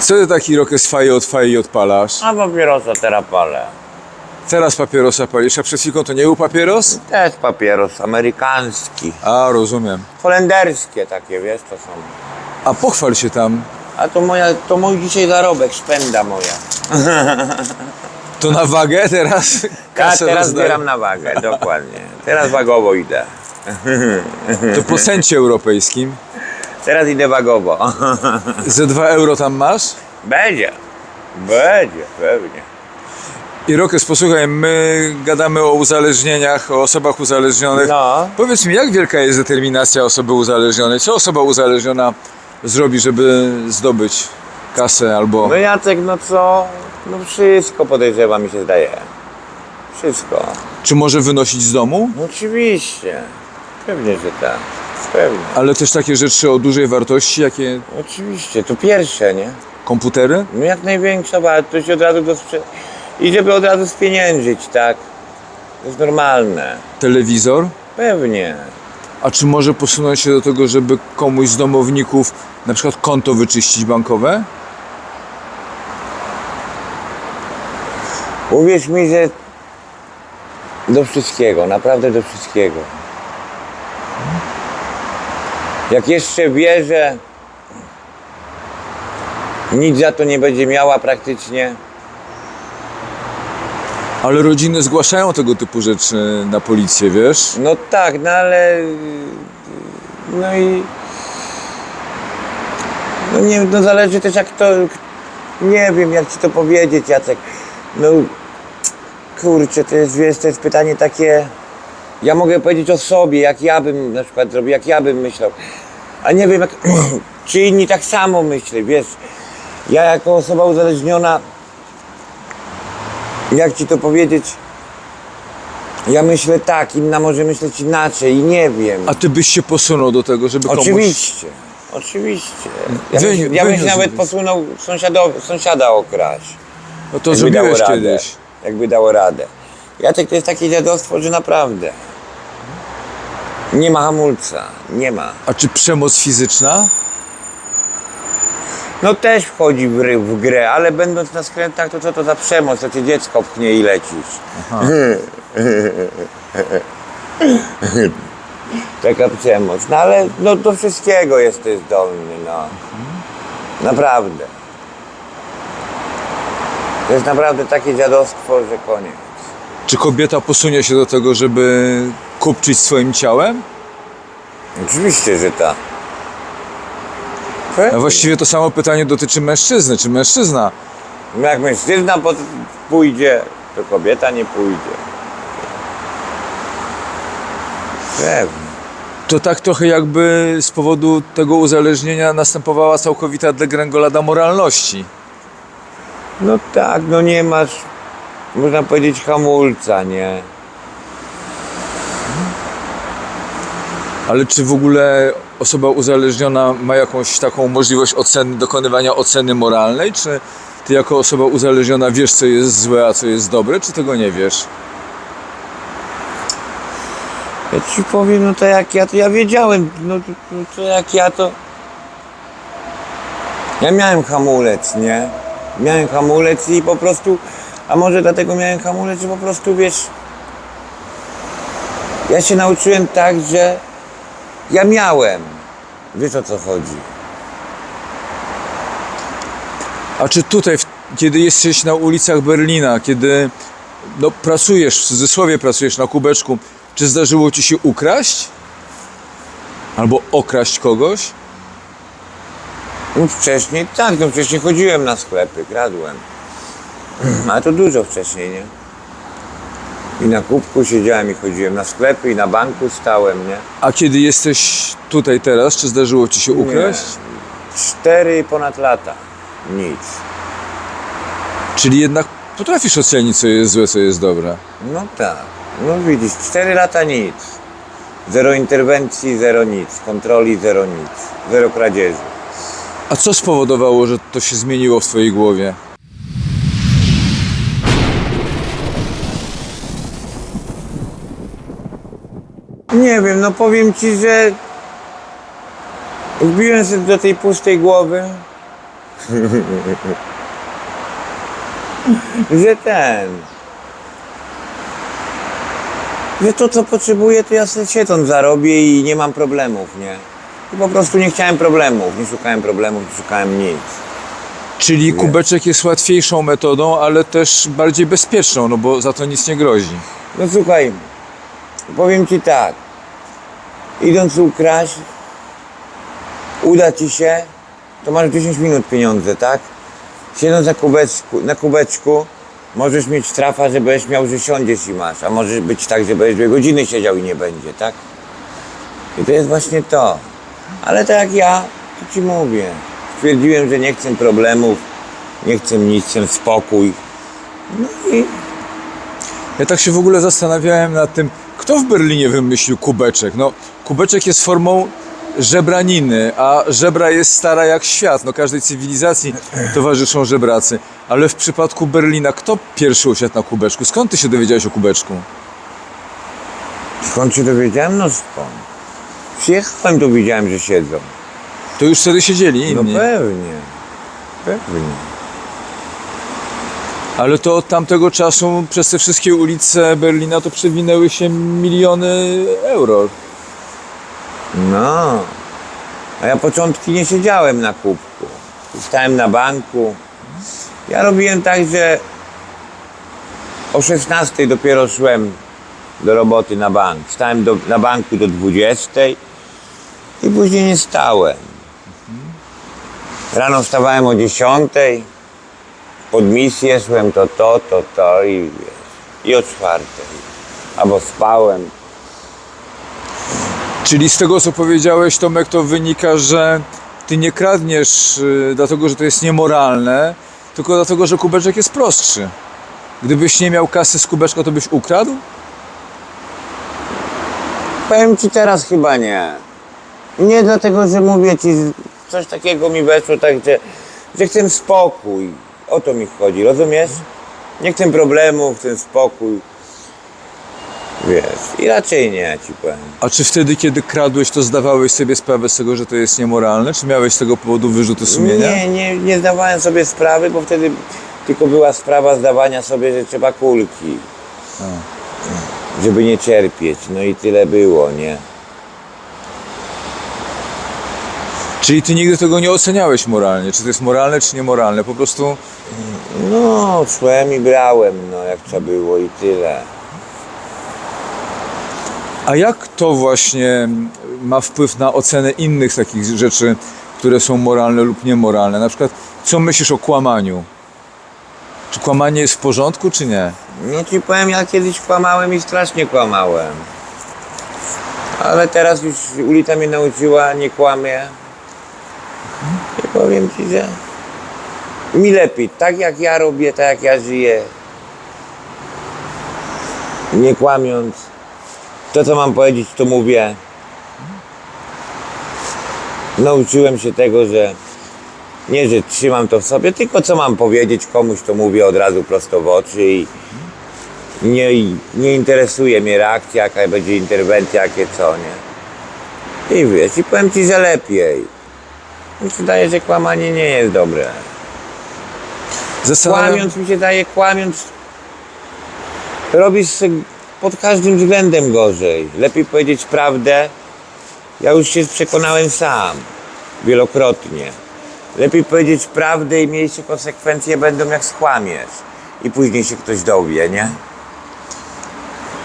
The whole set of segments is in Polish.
Co ty taki rokes faje od faje odpalasz? A papierosa teraz palę. Teraz papierosa palisz, a przed chwilką to nie był papieros? To jest papieros amerykański. A, rozumiem. Holenderskie takie, wiesz, to są. A pochwal się tam. A to moja, to mój dzisiaj zarobek, szpenda moja. To na wagę teraz? Ja Kasę teraz rozdaję. zbieram na wagę, dokładnie. Teraz wagowo idę. To po centie europejskim. Teraz idę wagowo. Ze 2 euro tam masz? Będzie. Będzie, pewnie. I Rokes, posłuchaj, my gadamy o uzależnieniach, o osobach uzależnionych. No. Powiedz mi, jak wielka jest determinacja osoby uzależnionej? Co osoba uzależniona zrobi, żeby zdobyć kasę albo... No Jacek, no co? No wszystko podejrzewa mi się zdaje. Wszystko. Czy może wynosić z domu? No oczywiście. Pewnie, że tak. Pewnie. Ale też takie rzeczy o dużej wartości, jakie Oczywiście, to pierwsze, nie? komputery? No jak największa wartość od razu do sprze- I żeby od razu spieniężyć, tak? To jest normalne. Telewizor? Pewnie. A czy może posunąć się do tego, żeby komuś z domowników na przykład konto wyczyścić bankowe? Uwierz mi, że do wszystkiego, naprawdę do wszystkiego. Jak jeszcze wie, że nic za to nie będzie miała praktycznie, Ale rodziny zgłaszają tego typu rzeczy na policję, wiesz? no tak, no ale no i no nie no zależy też jak to nie wiem jak ci to powiedzieć Jacek no kurczę to jest wiesz to jest pytanie takie ja mogę powiedzieć o sobie jak ja bym na przykład zrobił jak ja bym myślał a nie wiem jak czy inni tak samo myślą wiesz ja jako osoba uzależniona jak ci to powiedzieć ja myślę tak, inna może myśleć inaczej i nie wiem. A ty byś się posunął do tego, żeby komuś... Oczywiście, oczywiście. Ja, byś, ja bym się wyniósł- nawet posunął sąsiadowi, sąsiada okraść. No to zrobiłeś kiedyś. Jakby dało radę. Jacek to jest takie dziadostwo, że naprawdę. Nie ma hamulca, nie ma. A czy przemoc fizyczna? No też wchodzi w, ry- w grę, ale będąc na skrętach, to co to za przemoc, to cię dziecko pchnie i lecisz. Taka przemoc. No ale no, do wszystkiego jesteś zdolny, no. Naprawdę. To jest naprawdę takie dziadostwo, że koniec. Czy kobieta posunie się do tego, żeby kupczyć swoim ciałem? Oczywiście, że tak. A właściwie to samo pytanie dotyczy mężczyzny. Czy mężczyzna No Jak mężczyzna pod- pójdzie, to kobieta nie pójdzie. Pewnie. to tak trochę jakby z powodu tego uzależnienia następowała całkowita degrengolada moralności. No tak, no nie masz, można powiedzieć, hamulca, nie? Ale czy w ogóle osoba uzależniona ma jakąś taką możliwość oceny, dokonywania oceny moralnej? Czy ty jako osoba uzależniona wiesz, co jest złe, a co jest dobre, czy tego nie wiesz? Ja ci powiem, no to jak ja, to ja wiedziałem, no to, no to jak ja to... Ja miałem hamulec, nie? Miałem hamulec i po prostu, a może dlatego miałem hamulec, że po prostu, wiesz, ja się nauczyłem tak, że ja miałem. Wiesz o co chodzi. A czy tutaj, kiedy jesteś na ulicach Berlina, kiedy no, pracujesz, w cudzysłowie pracujesz na kubeczku, czy zdarzyło ci się ukraść? Albo okraść kogoś? No wcześniej, tak, no wcześniej chodziłem na sklepy, kradłem. Ale to dużo wcześniej, nie? I na kubku siedziałem i chodziłem na sklepy, i na banku stałem, nie? A kiedy jesteś tutaj teraz, czy zdarzyło ci się ukraść? Cztery ponad lata. Nic. Czyli jednak potrafisz ocenić, co jest złe, co jest dobre. No tak. No widzisz, cztery lata nic. Zero interwencji, zero nic. Kontroli, zero nic. Zero kradzieży. A co spowodowało, że to się zmieniło w twojej głowie? Nie wiem, no powiem ci, że wbiłem sobie do tej pustej głowy, że ten. Że to, co potrzebuję, to ja sobie siedząc zarobię i nie mam problemów, nie? I po prostu nie chciałem problemów, nie szukałem problemów, nie szukałem nic. Czyli kubeczek jest łatwiejszą metodą, ale też bardziej bezpieczną, no bo za to nic nie grozi. No słuchaj, powiem ci tak. Idąc ukraść, uda ci się, to masz 10 minut pieniądze, tak? Siedząc na kubeczku, na kubeczku możesz mieć trafa, że będziesz miał, że siądziesz i masz, a może być tak, że będziesz dwie godziny siedział i nie będzie, tak? I to jest właśnie to. Ale tak jak ja, to ci mówię. Stwierdziłem, że nie chcę problemów, nie chcę nic, chcę spokój. No i Ja tak się w ogóle zastanawiałem nad tym, kto w Berlinie wymyślił kubeczek. No, kubeczek jest formą żebraniny, a żebra jest stara jak świat. No, każdej cywilizacji towarzyszą żebracy. Ale w przypadku Berlina, kto pierwszy usiadł na kubeczku? Skąd ty się dowiedziałeś o kubeczku? Skąd się dowiedziałem? No skąd? Przyjechałem tu, widziałem, że siedzą. To już wtedy siedzieli No inni. pewnie. Pewnie. Ale to od tamtego czasu przez te wszystkie ulice Berlina to przewinęły się miliony euro. No. A ja początki nie siedziałem na kubku. Stałem na banku. Ja robiłem tak, że o 16 dopiero szłem do roboty na bank. Stałem do, na banku do 20 i później nie stałem. Rano wstawałem o 10, pod misję szłem to, to, to, to i wiesz, i o 4. Albo spałem. Czyli z tego, co powiedziałeś, Tomek, to wynika, że ty nie kradniesz y, dlatego, że to jest niemoralne, tylko dlatego, że kubeczek jest prostszy. Gdybyś nie miał kasy z kubeczka, to byś ukradł? Powiem ci teraz chyba nie. Nie dlatego, że mówię ci, coś takiego mi weszło, tak, że, że chcę spokój. O to mi chodzi, rozumiesz? Nie chcę problemów, chcę spokój. Wiesz, i raczej nie, ci powiem. A czy wtedy, kiedy kradłeś, to zdawałeś sobie sprawę z tego, że to jest niemoralne? Czy miałeś z tego powodu wyrzuty sumienia? Nie, nie, nie zdawałem sobie sprawy, bo wtedy tylko była sprawa zdawania sobie, że trzeba kulki. Żeby nie cierpieć, no i tyle było, nie? Czyli ty nigdy tego nie oceniałeś moralnie? Czy to jest moralne, czy niemoralne? Po prostu No, szłem i brałem, no jak trzeba było i tyle. A jak to właśnie ma wpływ na ocenę innych takich rzeczy, które są moralne lub niemoralne? Na przykład, co myślisz o kłamaniu? Czy kłamanie jest w porządku, czy nie? Nie ci powiem, ja kiedyś kłamałem i strasznie kłamałem. Ale teraz już ulica mnie nauczyła, nie kłamie. I powiem ci, że mi lepiej. Tak jak ja robię, tak jak ja żyję. Nie kłamiąc. To, co mam powiedzieć, to mówię. Nauczyłem się tego, że nie, że trzymam to w sobie, tylko co mam powiedzieć komuś, to mówię od razu prosto w oczy i nie, nie interesuje mnie reakcja, jaka będzie interwencja, jakie co, nie. I wiesz, i powiem ci, że lepiej. Mi się wydaje, że kłamanie nie jest dobre. Zastanawiam, Kłamiąc mi się daje, kłamiąc robisz pod każdym względem gorzej. Lepiej powiedzieć prawdę. Ja już się przekonałem sam, wielokrotnie. Lepiej powiedzieć prawdę i mniejsze konsekwencje będą jak skłamiesz. I później się ktoś dowie, nie?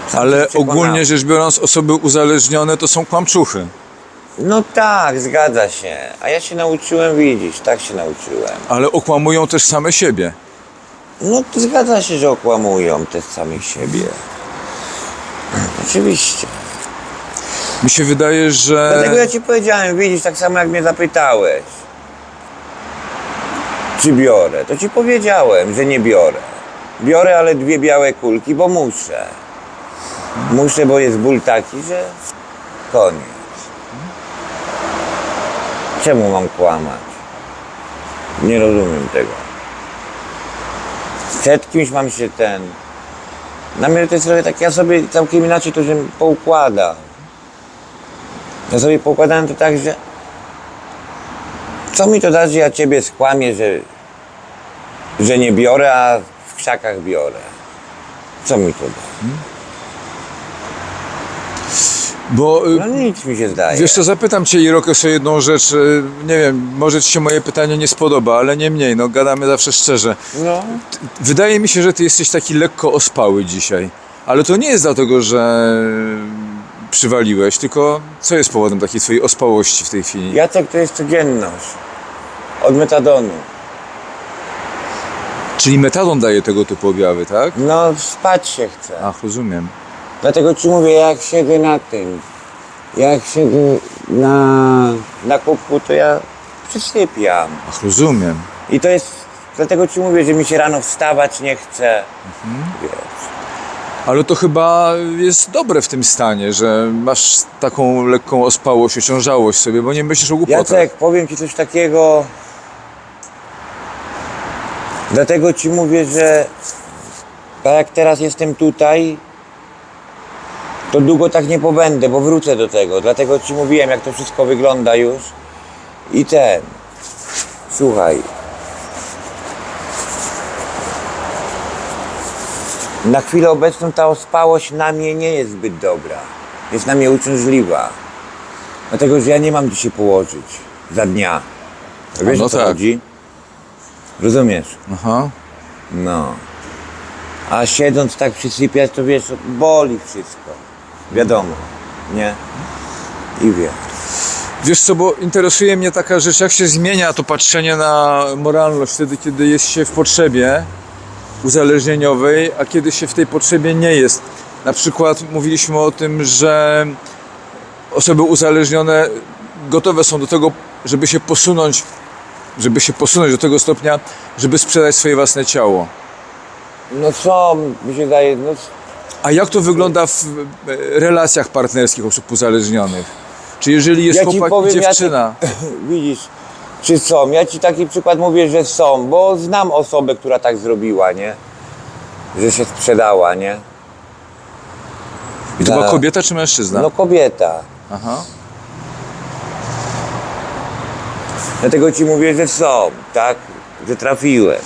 Sam ale ogólnie rzecz biorąc, osoby uzależnione to są kłamczuchy. No tak, zgadza się. A ja się nauczyłem widzieć, tak się nauczyłem. Ale okłamują też same siebie. No to zgadza się, że okłamują też samych siebie. Oczywiście. Mi się wydaje, że... Dlatego ja ci powiedziałem, widzisz, tak samo jak mnie zapytałeś, czy biorę, to ci powiedziałem, że nie biorę. Biorę, ale dwie białe kulki, bo muszę. Muszę, bo jest ból taki, że koniec. Czemu mam kłamać? Nie rozumiem tego. Przed kimś mam się ten... Na mnie to jest trochę tak, ja sobie całkiem inaczej to, że poukładam. Ja sobie poukładałem to tak, że Co mi to da, że ja ciebie skłamię, że, że nie biorę, a w krzakach biorę? Co mi to da? Bo y, No nic mi się zdaje. Wiesz co, zapytam Cię Irokes o jedną rzecz. y, Nie wiem, może Ci się moje pytanie nie spodoba, ale nie mniej, no gadamy zawsze szczerze. No, Wydaje mi się, że Ty jesteś taki lekko ospały dzisiaj. Ale to nie jest dlatego, że przywaliłeś, tylko co jest powodem takiej Twojej ospałości w tej chwili? Jacek to jest codzienność. Od metadonu. Czyli metadon daje tego typu objawy, tak? No, spać się chce. Ach, rozumiem. Dlatego ci mówię, jak siedzę na tym, jak siedzę na, na kubku, to ja przysypiam. Ach, rozumiem. I to jest, dlatego ci mówię, że mi się rano wstawać nie chce. Wiesz. Ale to chyba jest dobre w tym stanie, że masz taką lekką ospałość, ociążałość sobie, bo nie myślisz o głupotach. Jacek, powiem ci coś takiego. Dlatego ci mówię, że tak jak teraz jestem tutaj, to długo tak nie pobędę, bo wrócę do tego. Dlatego ci mówiłem, jak to wszystko wygląda już. I ten. Słuchaj. Na chwilę obecną ta ospałość na mnie nie jest zbyt dobra. Jest na mnie uciążliwa. Dlatego, że ja nie mam gdzie się położyć za dnia. Wiesz no o co tak. chodzi? Rozumiesz? Aha. No. A siedząc tak przysypiać, to wiesz, boli wszystko. Wiadomo, nie? I wiesz. Wiesz co, bo interesuje mnie taka rzecz, jak się zmienia to patrzenie na moralność wtedy, kiedy jest się w potrzebie uzależnieniowej, a kiedy się w tej potrzebie nie jest. Na przykład mówiliśmy o tym, że osoby uzależnione gotowe są do tego, żeby się posunąć, żeby się posunąć do tego stopnia, żeby sprzedać swoje własne ciało. No co, mi się daje, no A jak to wygląda w e, relacjach partnerskich osób uzależnionych? Czy jeżeli jest Ja ci chłopak powiem, i dziewczyna? widzisz, czy są. Ja ci taki przykład mówię, że są, bo znam osobę, która tak zrobiła, nie? Że się sprzedała, nie? I to była Tak. kobieta czy mężczyzna? No kobieta. Aha. Dlatego ci mówię, że są, tak? Że trafiłem.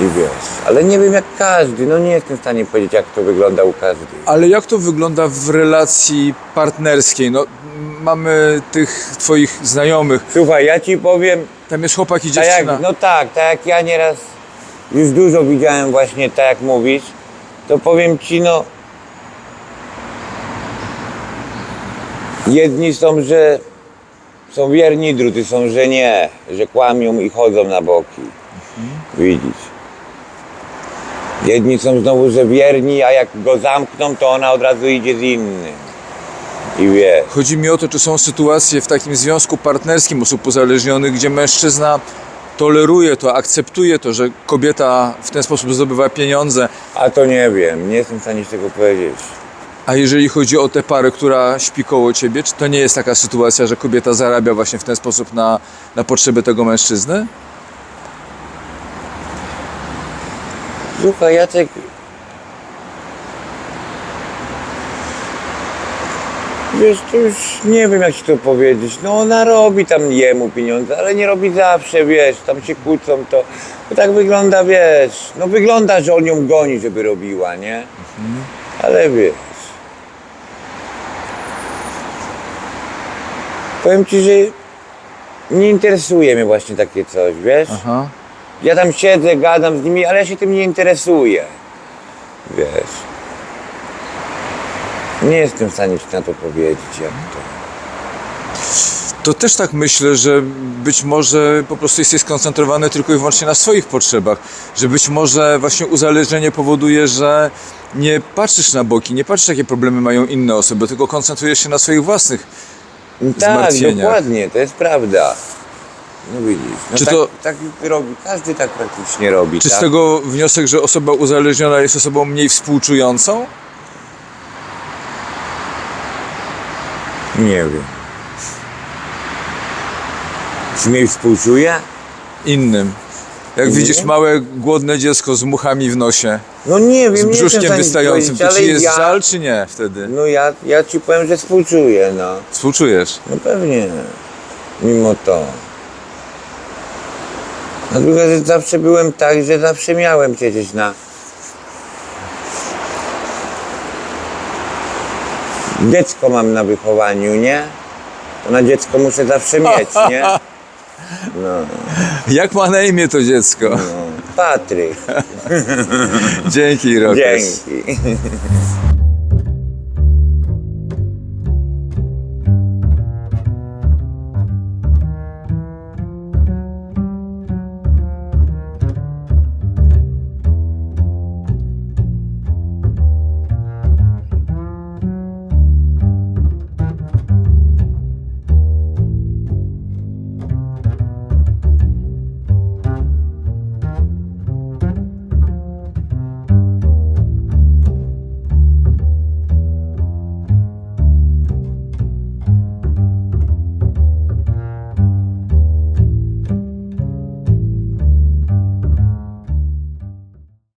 I wiesz, ale nie wiem jak każdy, no nie jestem w stanie powiedzieć jak to wygląda u każdego. Ale jak to wygląda w relacji partnerskiej? No, mamy tych twoich znajomych, Słuchaj, ja ci powiem, tam jest chłopak i tak dziewczyna. jak, no tak, tak jak ja nieraz już dużo widziałem właśnie tak jak mówisz, to powiem ci no jedni są, że są wierni, drudzy są, że nie, że kłamią i chodzą na boki. Widzisz. Jedni są znowu, że wierni, a jak go zamkną, to ona od razu idzie z innym. I wiesz. Chodzi mi o to, czy są sytuacje w takim związku partnerskim osób uzależnionych, gdzie mężczyzna toleruje to, akceptuje to, że kobieta w ten sposób zdobywa pieniądze, A to nie wiem, nie jestem w stanie tego powiedzieć. a jeżeli chodzi o tę parę, która śpi koło ciebie, czy to nie jest taka sytuacja, że kobieta zarabia właśnie w ten sposób na, na potrzeby tego mężczyzny? Słuchaj, Jacek. Wiesz, to już nie wiem jak ci to powiedzieć. No ona robi tam jemu pieniądze, ale nie robi zawsze, wiesz, tam się kłócą, to, tak wygląda, wiesz. No wygląda, że on ją goni, żeby robiła, nie? Ale wiesz. Powiem ci, że nie interesuje mnie właśnie takie coś, wiesz? Aha. Ja tam siedzę, gadam z nimi, ale ja się tym nie interesuję. Wiesz. Nie jestem w stanie ci na to powiedzieć, jak to. To też tak myślę, że być może po prostu jesteś skoncentrowany tylko i wyłącznie na swoich potrzebach, że być może właśnie uzależnienie powoduje, że nie patrzysz na boki, nie patrzysz jakie problemy mają inne osoby, tylko koncentrujesz się na swoich własnych. Tak, Zmartwieniach. dokładnie, to jest prawda. No widzisz, no Czy tak, to- tak robi, każdy tak praktycznie robi, Czy z tak? tego wniosek, że osoba uzależniona jest osobą mniej współczującą? Nie wiem. Czy mnie współczuje? Innym. Jak Nie. widzisz małe, głodne dziecko z muchami w nosie, No nie wiem, z nie jestem w brzuszkiem stanie wystającym, powiedzieć, to ci jest ja, żal czy nie wtedy? No ja, ja ci powiem, że współczuję, no. Współczujesz. No pewnie. Mimo to. A druga rzecz, zawsze byłem tak, że zawsze miałem cię gdzieś na... Dziecko mam na wychowaniu, nie? To na dziecko muszę zawsze mieć, nie? Jak ma na imię to dziecko? No, Patryk, Dzięki, Rokes. dzięki.